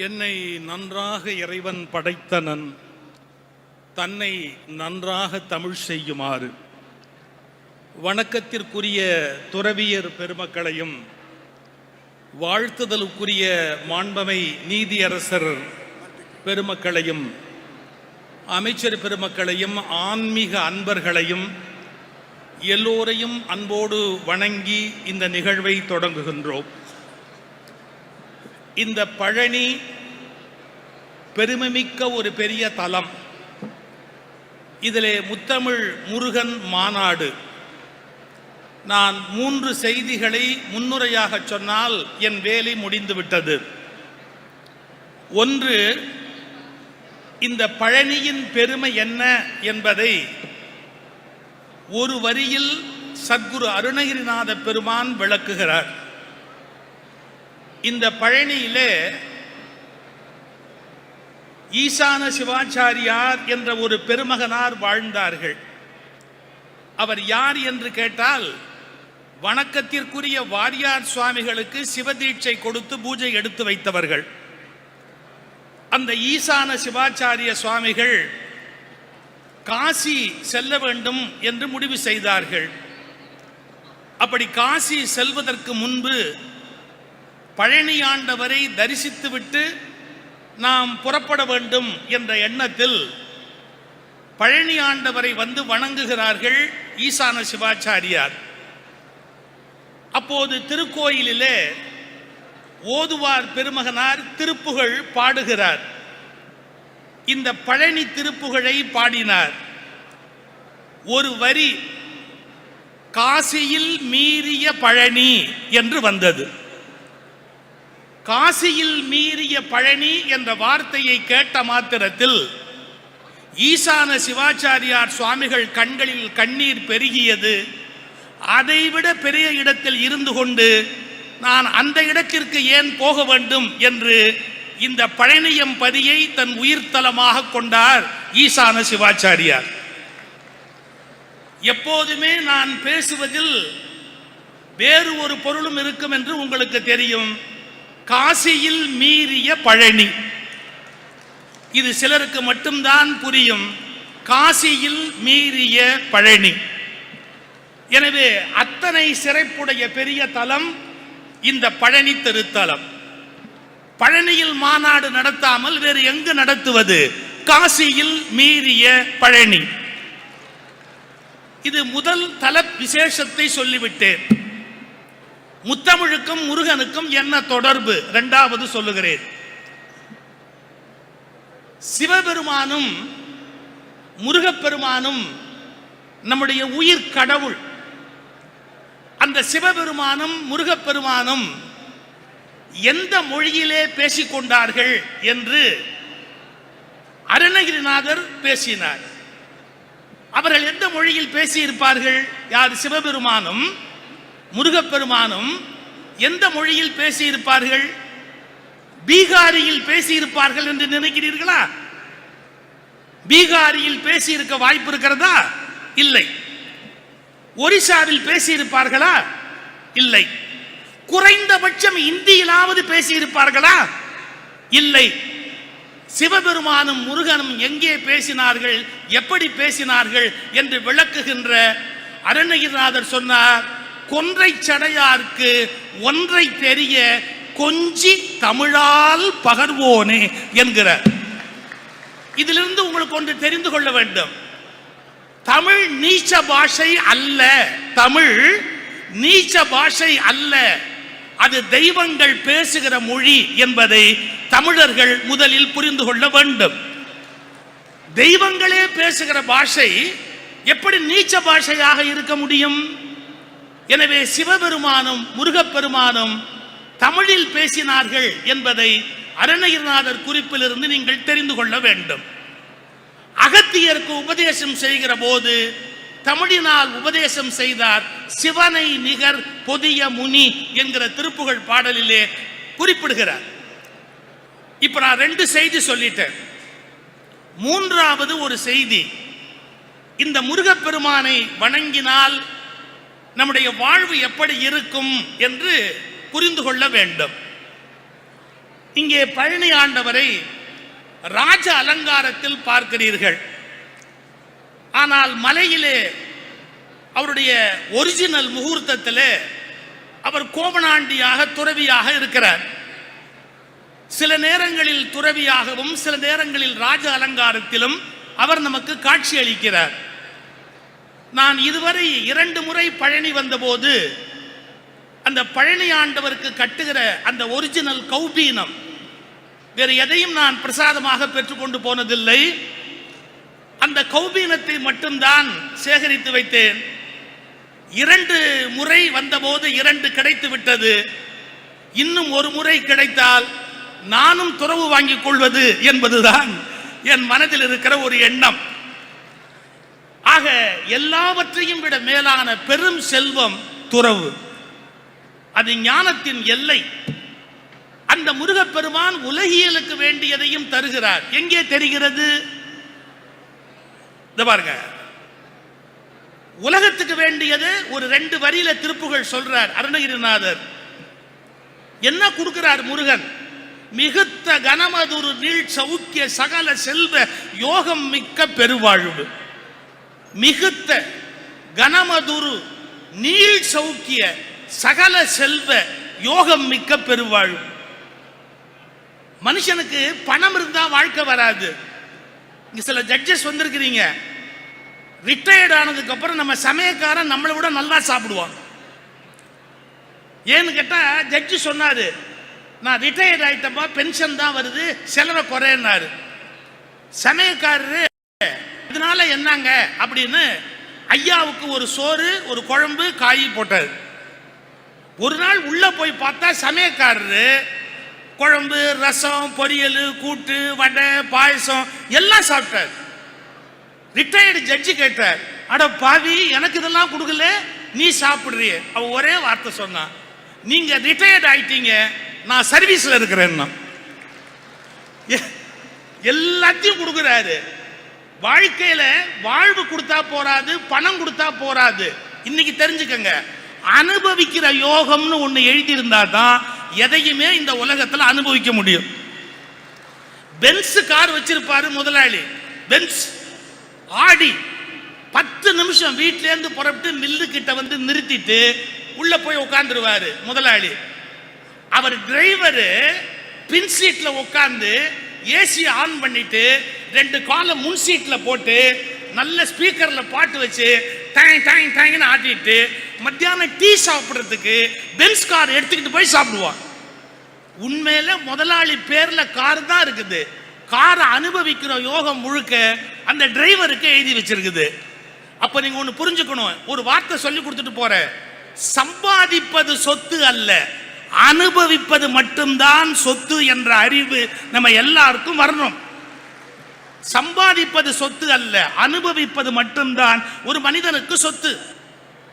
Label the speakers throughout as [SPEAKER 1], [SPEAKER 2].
[SPEAKER 1] என்னை நன்றாக இறைவன் படைத்தனன் தன்னை நன்றாக தமிழ் செய்யுமாறு. வணக்கத்திற்குரிய துறவியர் பெருமக்களையும் வாழ்த்துதலுக்குரிய மாண்பமை நீதியரசர் பெருமக்களையும் அமைச்சர் பெருமக்களையும் ஆன்மீக அன்பர்களையும் எல்லோரையும் அன்போடு வணங்கி இந்த நிகழ்வை தொடங்குகின்றோம். இந்த பழனி பெருமைமிக்க ஒரு பெரிய தலம். இதிலே முத்தமிழ் முருகன் மாநாடு. நான் மூன்று செய்திகளை முன்னுரையாக சொன்னால் என் வேலை முடிந்துவிட்டது. ஒன்று இந்த பழனியின் பெருமை என்ன என்பதை ஒரு வரியில் சத்குரு அருணகிரிநாத பெருமான் விளக்குகிறார். இந்த பழனியிலே ஈசான சிவாச்சாரியார் என்ற ஒரு பெருமகனார் வாழ்ந்தார்கள். அவர் யார் என்று கேட்டால் வணக்கத்திற்குரிய வாரியார் சுவாமிகளுக்கு சிவதீட்சை கொடுத்து பூஜை எடுத்து வைத்தவர்கள். அந்த ஈசான சிவாச்சாரிய சுவாமிகள் காசி செல்ல வேண்டும் என்று முடிவு செய்தார்கள். அப்படி காசி செல்வதற்கு முன்பு பழனி ஆண்டவரை தரிசித்துவிட்டு நாம் புறப்பட வேண்டும் என்ற எண்ணத்தில் பழனி ஆண்டவரை வந்து வணங்குகிறார்கள் ஈசான சிவாச்சாரியார். அப்போது திருக்கோயிலிலே ஓதுவார் பெருமகனார் திருப்புகழ் பாடுகிறார். இந்த பழனி திருப்புகழை பாடினார். ஒரு வரி காசியில் மீறிய பழனி என்று வந்தது. காசியில் மீறிய பழனி என்ற வார்த்தையை கேட்ட மாத்திரத்தில் ஈசான சிவாச்சாரியார் சுவாமிகள் கண்களில் கண்ணீர் பெருகியது. அதைவிட பெரிய இடத்தில் இருந்து கொண்டு நான் அந்த இடத்திற்கு ஏன் போக வேண்டும் என்று இந்த பழனியம் பதியை தன் உயிர்த்தலமாக கொண்டார் ஈசான சிவாச்சாரியார். எப்போதுமே நான் பேசுவதில் வேறு ஒரு பொருளும் இருக்கும் என்று உங்களுக்கு தெரியும். காசியில் மீறிய பழனி. இது சிலருக்கு மட்டும்தான் புரியும். காசியில் மீறிய பழனி. எனவே அத்தனை சிறைப்புடைய பெரிய தலம் இந்த பழனி திருத்தலம். பழனியில் மாநாடு நடத்தாமல் வேறு எங்கு நடத்துவது? காசியில் மீறிய பழனி. இது முதல் தல விசேஷத்தை சொல்லிவிட்டேன். முத்தமிழுக்கும் முருகனுக்கும் என்ன தொடர்பு? இரண்டாவது சொல்லுகிறேன். சிவபெருமானும் முருகப்பெருமானும் நம்முடைய உயிர் கடவுள். அந்த சிவபெருமானும் முருகப்பெருமானும் எந்த மொழியிலே பேசிக்கொண்டார்கள் என்று அருணகிரிநாதர் பேசினார். அவர்கள் எந்த மொழியில் பேசியிருப்பார்கள்? யார்? சிவபெருமானும் முருகப்பெருமானும் எந்த மொழியில் பேசியிருப்பார்கள்? பீகாரியில் பேசியிருப்பார்கள் என்று நினைக்கிறீர்களா? பீகாரியில் பேசியிருக்க வாய்ப்பு இருக்கிறதா? இல்லை. ஒரிசாவில் பேசியிருப்பார்களா? இல்லை. குறைந்தபட்சம் இந்தியிலாவது பேசியிருப்பார்களா? இல்லை. சிவபெருமானும் முருகனும் எங்கே பேசினார்கள்? எப்படி பேசினார்கள்? என்று விளக்குகின்ற அருணகிரிநாதர் சொன்னார் கொன்றை சடையார்க்கு ஒன்றை தெரிய கொஞ்சி தமிழால் பகர்வோனே என்கிறார். இதிலிருந்து உங்களுக்கு ஒன்று தெரிந்து கொள்ள வேண்டும். தமிழ் நீச்ச பாஷை அல்ல. தமிழ் நீச்ச பாஷை அல்ல. அது தெய்வங்கள் பேசுகிற மொழி என்பதை தமிழர்கள் முதலில் புரிந்து கொள்ள வேண்டும். தெய்வங்களே பேசுகிற பாஷை எப்படி நீச்ச பாஷையாக இருக்க முடியும்? எனவே சிவபெருமானும் முருகப்பெருமானும் தமிழில் பேசினார்கள் என்பதை அருணகிரிநாதர் குறிப்பிலிருந்து நீங்கள் தெரிந்து கொள்ள வேண்டும். அகத்தியருக்கு உபதேசம் செய்கிற போது தமிழினால் உபதேசம் செய்தார் சிவனை நிகர் பொதிய முனி என்கிற திருப்புகழ் பாடலிலே குறிப்பிடுகிறார். இப்ப நான் ரெண்டு செய்தி சொல்லிட்டேன். மூன்றாவது ஒரு செய்தி. இந்த முருகப்பெருமானை வணங்கினால் நம்முடைய வாழ்வு எப்படி இருக்கும் என்று புரிந்து கொள்ள வேண்டும். இங்கே பழனி ஆண்டவரை ராஜ அலங்காரத்தில் பார்க்கிறீர்கள். ஆனால் மலையிலே அவருடைய ஒரிஜினல் முகூர்த்தத்திலே அவர் கோபனாண்டியாக துறவியாக இருக்கிறார். சில நேரங்களில் துறவியாகவும் சில நேரங்களில் ராஜ அலங்காரத்திலும் அவர் நமக்கு காட்சி அளிக்கிறார் நான் இதுவரை இரண்டு முறை பழனி வந்தபோது அந்த பழனி ஆண்டவருக்கு கட்டுகிற அந்த ஒரிஜினல் கௌபீனம் வேறு எதையும் நான் பிரசாதமாக பெற்றுக்கொண்டு போனதில்லை. அந்த கௌபீனத்தை மட்டும்தான் சேகரித்து வைத்தேன். இரண்டு முறை வந்தபோது இரண்டு கிடைத்து விட்டது. இன்னும் ஒரு முறை கிடைத்தால் நானும் துறவு வாங்கிக் கொள்வது என்பதுதான் என் மனதில் இருக்கிற ஒரு எண்ணம். ஆக எல்லாவற்றையும் விட மேலான பெரும் செல்வம் துறவு. அது ஞானத்தின் எல்லை. அந்த முருகப்பெருமான் உலகியலுக்கு வேண்டியதையும் தருகிறார். எங்கே தெரிகிறது? இந்த பாருங்க. உலகத்துக்கு வேண்டியது ஒரு ரெண்டு வரியில திருப்புகள் சொல்றார் அருணகிரிநாதர். என்ன கொடுக்கிறார் முருகன்? மிகுத்த கனமதுரு நீள் சௌக்கிய சகல செல்வ யோகம் மிக்க பெருவாழ்வு. மிகுத்த கனமதுரு நீள் சௌக்கிய சகல செல்வ யோகம் மிக்க பெருவாழ்வு. மனுஷனுக்கு பணம் இருந்தா வாழ்க்கை வராது. இங்க சில ஜட்ஜஸ் வந்திருக்கிறீங்க. ரிட்டையர்ட் ஆனதுக்கு அப்புறம் நம்ம சமயக்காரன் நம்மளை விட நல்லா சாப்பிடுவான். ஏன்னு கேட்டா ஜட்ஜி சொன்னாரு நான் ரிட்டையர்ட் ஆயிட்டப்பா பென்ஷன் தான் வருது செலவை குறையினாரு சமயக்காரரு இதனால என்னங்க அப்படின்னு ஐயாவுக்கு ஒரு சோறு ஒரு குழம்பு காய் போட்டாரு ஒரு நாள் உள்ள போய் பார்த்தா சமயக்காரரு குழம்பு ரசம் பொரியல் கூட்டு வடை பாயசம் எல்லாம் சாப்பிட்டார். ரிட்டையர்டு ஜட்ஜி கேட்டார் அட பாவி எனக்கு இதெல்லாம் கொடுக்கல நீ சாப்பிடுறிய. அவ ஒரே வார்த்தை சொன்னான் நீங்க ரிட்டையர்ட் ஆயிட்டீங்க நான் சர்வீஸ்ல இருக்கிறேன்னா. எ- எல்லாத்தையும் கொடுக்குறாரு. வாழ்க்கையில வாழ்வு கொடுத்தா போராது பணம் கொடுத்தா போராது இன்னைக்கு தெரிஞ்சுக்கங்க. அனுபவிக்கிற யோகம்னு ஒன்று எழுதி இருந்தா தான் எதையுமே இந்த உலகத்தில் அனுபவிக்க முடியும். பென்ஸ் கார் வச்சிருப்பாரு முதலாளி. பென்ஸ். ஆடி பத்து நிமிஷம் வீட்ல இருந்து புறப்பட்டு மில்லு கிட்ட வந்து நிறுத்திட்டு உள்ள போய் உட்காந்துருவாரு முதலாளி. அவர் டிரைவரு பின் சீட்ல உட்காந்து ஏசியை ஆன் பண்ணிட்டு ரெண்டு காலை முன் சீட்டில் போட்டு நல்ல ஸ்பீக்கரில் பாட்டு வச்சு டேங் டேங் டேங்னு ஆட்டிட்டு மத்தியானம் டீ சாப்பிட்றதுக்கு பென்ஸ் கார் எடுத்துக்கிட்டு போய் சாப்பிடுவான். உண்மையில முதலாளி பேரில் கார் தான் இருக்குது. காரை அனுபவிக்கிற யோகம் முழுக்க அந்த டிரைவருக்கு எழுதி வச்சிருக்குது. அப்போ நீங்கள் ஒன்று புரிஞ்சுக்கணும். ஒரு வார்த்தை சொல்லி கொடுத்துட்டு போகிறேன் சம்பாதிப்பது சொத்து அல்ல. அனுபவிப்பது மட்டும்தான் சொத்து என்ற அறிவு நம்ம எல்லாருக்கும் வரணும். சம்பாதிப்பது சொத்து அல்ல அனுபவிப்பது மட்டும்தான் ஒரு மனிதனுக்கு சொத்து.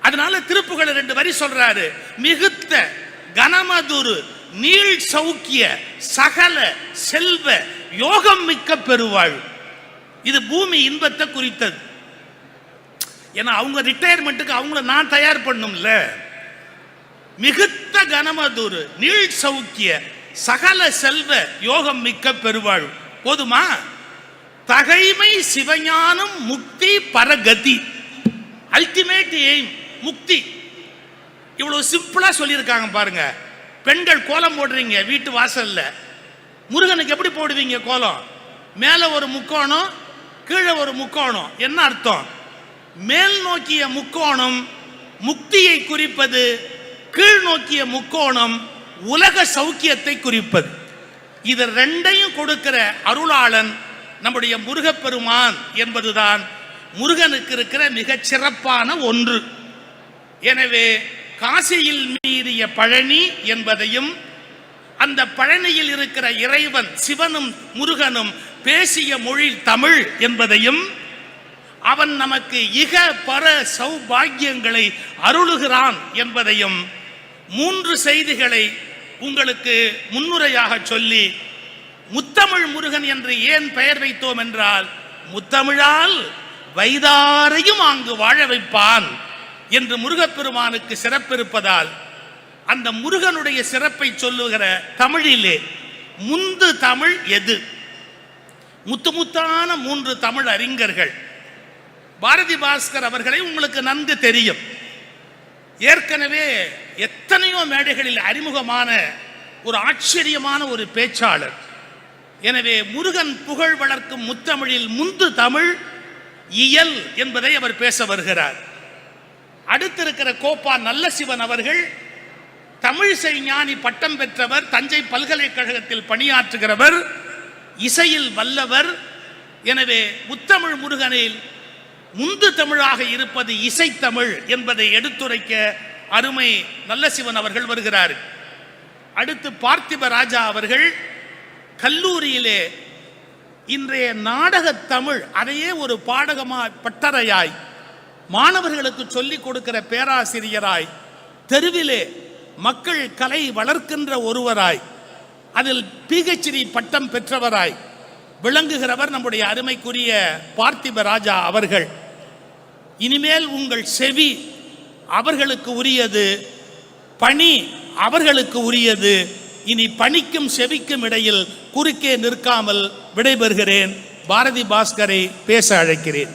[SPEAKER 1] அதனால திருப்புகள் ரெண்டு வரி சொல்றாரு. மிகுத்த கனமதுரு நீள் சௌக்கிய சகல செல்வ யோகம் மிக்க பெருவாழ் இது பூமி இன்பத்தை குறித்தது. ஏன்னா அவங்க ரிட்டையர்மெண்ட்டுக்கு அவங்கள நான் தயார் பண்ணும்ல. மிகுத்த கனமதுரு நீள் சௌக்கிய சகல செல்வ யோகம் மிக்க பெருவாழ் போதுமா? தகைமை சிவஞானம் முக்தி பரகதி. அல்டிமேட் எய்ம் முக்தி. இவ்வளவு சிம்பிளா சொல்லியிருக்காங்க பாருங்க. பெண்கள் கோலம் போடுறீங்க வீட்டு வாசல்ல. முருகனுக்கு எப்படி போடுவீங்க கோலம்? மேல ஒரு முக்கோணம் கீழே ஒரு முக்கோணம். என்ன அர்த்தம்? மேல் நோக்கிய முக்கோணம் முக்தியை குறிப்பது கீழ் நோக்கிய முக்கோணம் உலக சௌக்கியத்தை குறிப்பது. இது ரெண்டையும் கொடுக்கிற அருளாளன் நம்முடைய முருகப்பெருமான் என்பதுதான். முருகனுக்கு இருக்கிற மிகச் சிறப்பான ஒன்று. எனவே காசியில் மீறிய பழனி என்பதையும் அந்த பழனியில் இருக்கிற இறைவன் சிவனும் முருகனும் பேசிய மொழி தமிழ் என்பதையும் அவன் நமக்கு இக பர சௌபாகியங்களை அருளுகிறான் என்பதையும் மூன்று செய்திகளை உங்களுக்கு முன்னுரையாக சொல்லி முத்தமிழ் முருகன் என்று ஏன் பெயர் வைத்தோம் என்றால் முத்தமிழால் வைதாரையும் அங்கு வாழ வைப்பான் என்று முருகப்பெருமானுக்கு சிறப்பிருப்பதால் அந்த முருகனுடைய சிறப்பை சொல்லுகிற தமிழிலே முந்து தமிழ் எது? முத்து முத்தான மூன்று தமிழ் அறிஞர்கள். பாரதி பாஸ்கர் அவர்களை உங்களுக்கு நன்கு தெரியும். ஏற்கனவே எத்தனையோ மேடைகளில் அறிமுகமான ஒரு ஆச்சரியமான ஒரு பேச்சாளர். எனவே முருகன் புகழ் வளர்க்கும் முத்தமிழில் முந்து தமிழ் இயல் என்பதை அவர் பேச வருகிறார். அடுத்திருக்கிற கோப்பா நல்ல சிவன் அவர்கள் தமிழிசை ஞானி பட்டம் பெற்றவர் தஞ்சை பல்கலைக்கழகத்தில் பணியாற்றுகிறவர் இசையில் வல்லவர். எனவே முத்தமிழ் முருகனில் முந்து தமிழாக இருப்பது இசைத்தமிழ் என்பதை எடுத்துரைக்க அருமை நல்லசிவன் அவர்கள் வருகிறார். அடுத்து பார்த்திப ராஜா அவர்கள் கல்லூரியிலே இன்றைய நாடக தமிழ் அதையே ஒரு பாடகமா பட்டறையாய் மாணவர்களுக்கு சொல்லிக் கொடுக்கிற பேராசிரியராய் தெருவிலே மக்கள் கலை வளர்க்கின்ற ஒருவராய் அதில் பிஹெச்டி பட்டம் பெற்றவராய் விளங்குகிறவர் நம்முடைய அருமைக்குரிய பார்த்திப ராஜா அவர்கள். இனிமேல் உங்கள் செவி அவர்களுக்கு உரியது பணி அவர்களுக்கு உரியது. இனி பணிக்கும் செவிக்கும் இடையில் குறுக்கே நிற்காமல் விடைபெறுகிறேன். பாரதி பாஸ்கரை பேச அழைக்கிறேன்.